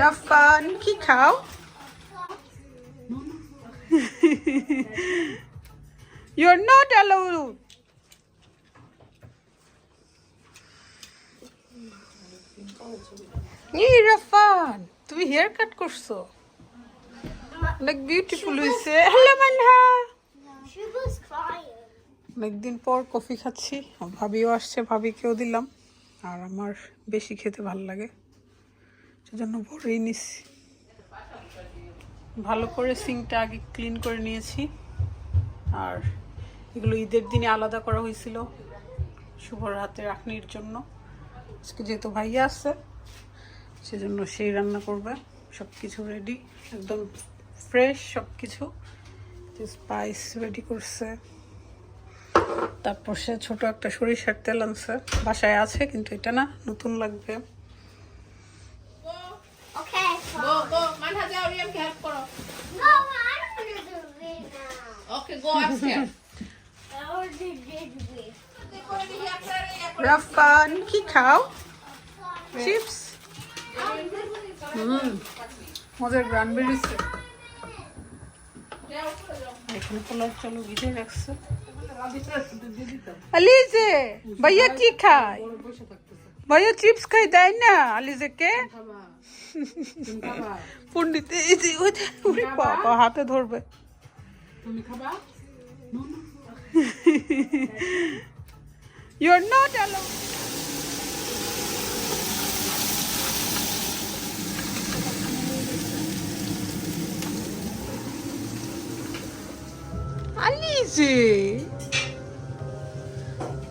রাফান কি খাও? You're not allowed. এই রাফান তুমি হেয়ার কাট করছ? অনেক বিউটিফুল হয়েছে। Hello Manha She was crying. অনেকদিন পর কফি খাচ্ছি। ভাবিও আসছে ভাবিকেও দিলাম। আর আমার বেশি খেতে ভালো লাগে। সেজন্য ভরেই নিচ্ছি ভালো করে সিঙ্কটা আগে ক্লিন করে নিয়েছি। আর এগুলো ঈদের দিনে আলাদা করা হয়েছিল শুভর হাতে রাখনির জন্য। আজকে যেহেতু ভাইয়া আছে, সেজন্য সেই রান্না করবে। সব কিছু রেডি একদম ফ্রেশ সব কিছু স্পাইস রেডি করছে। তারপর সে ছোট একটা সরিষার তেল আনছে। বাসায় আছে, কিন্তু এটা না নতুন লাগবে। now. Okay go upstair I want to do it. Rafan কি খাও চিপস হুম মজার গ্রান বেরিয়েছে এখানে পোলার চালু ভিজে রাখছে আলিজে ভাইয়া কি খায় ভাইয়া চিপস খাই দেয় না আলিজেকে পন্ডিত এই যে ওই যে, ওরে বাবা হাতে ধরবে তুমি খাবা You're not allowed. আলিজে।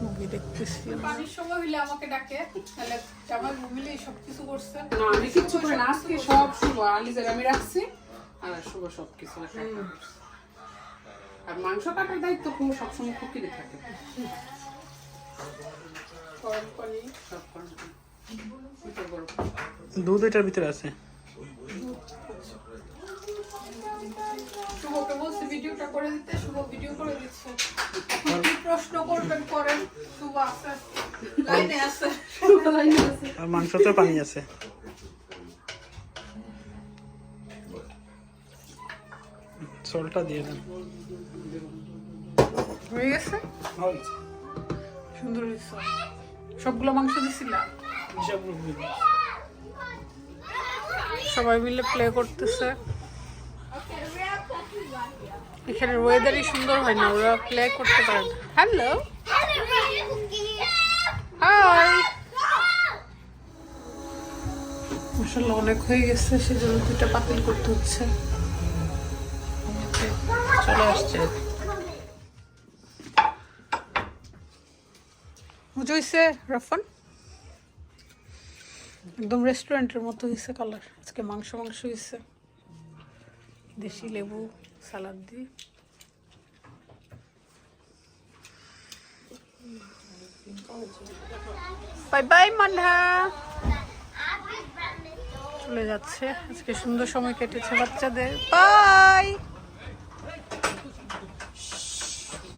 মুভি দেখতেছি। পানির সময় হইলে আমাকে ডাকে। তাহলে জামাই মিলে সব কিছু করছে। না আমি কিচ্ছু করি না। আজকে সব শুভ। আলিজের আমি রাখছি। আর শুভ সব কিছু আর মাংস কাটার দায়িত্ব কোনো সবসময় খুকিরে থাকে। দুধ এটার ভিতরে আছে? শুভকে বলছি ভিডিওটা করে দিতে। শুভ ভিডিও করে দিচ্ছে। কি প্রশ্ন করবেন করেন? শুভ আছে। লাইনে আছে। আর মাংসতে পানি আছে। সলটা দিয়ে দেন। হয়ে গেছে? সুন্দর হয়েছে। সবগুলো মাংস দিছিলাম সবাই মিলে প্লে করতেছে। এখানে ওয়েদারই সুন্দর হয় না ওরা প্লে করতে পারে না। হ্যালো হাই আসলে অনেক হয়ে গেছে সেজন্য দুটা পাতিল করতে হচ্ছে। চলে আসছে। হয়েছে রাফান? একদম রেস্টুরেন্টের মতো হয়েছে কালার। আজকে মাংস মাংস হয়েছে দেশি লেবু, সালাদ দিয়ে। Bye bye, Manna. চলে যাচ্ছে। আজকে সুন্দর সময় কেটেছে বাচ্চাদের। বাই!